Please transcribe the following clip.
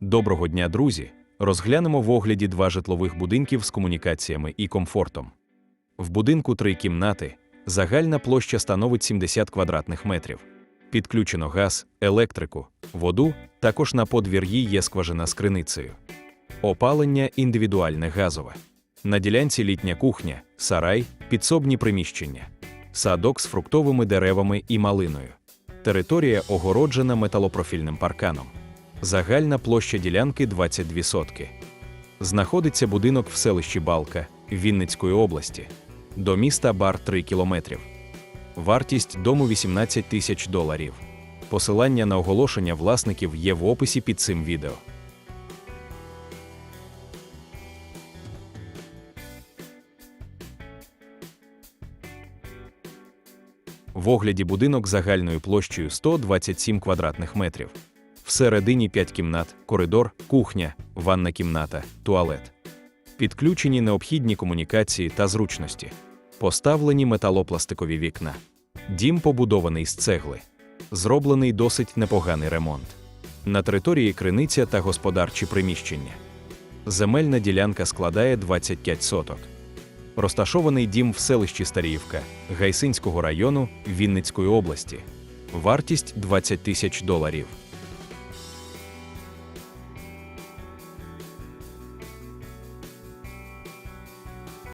Доброго дня, друзі! Розглянемо в огляді два житлових будинків з комунікаціями і комфортом. В будинку три кімнати, загальна площа становить 70 квадратних метрів. Підключено газ, електрику, воду, також на подвір'ї є скважина з криницею. Опалення індивідуальне газове. На ділянці літня кухня, сарай, підсобні приміщення, садок з фруктовими деревами і малиною. Територія огороджена металопрофільним парканом. Загальна площа ділянки 22 сотки. Знаходиться будинок в селищі Балка Вінницької області. До міста Бар 3 кілометрів. Вартість дому 18 тисяч доларів. Посилання на оголошення власників є в описі під цим відео. В огляді будинок загальною площею 127 квадратних метрів. Всередині 5 кімнат, коридор, кухня, ванна кімната, туалет. Підключені необхідні комунікації та зручності. Поставлені металопластикові вікна. Дім побудований з цегли. Зроблений досить непоганий ремонт. На території криниця та господарчі приміщення. Земельна ділянка складає 25 соток. Розташований дім в селищі Старіївка Гайсинського району Вінницької області. Вартість 20 тисяч доларів.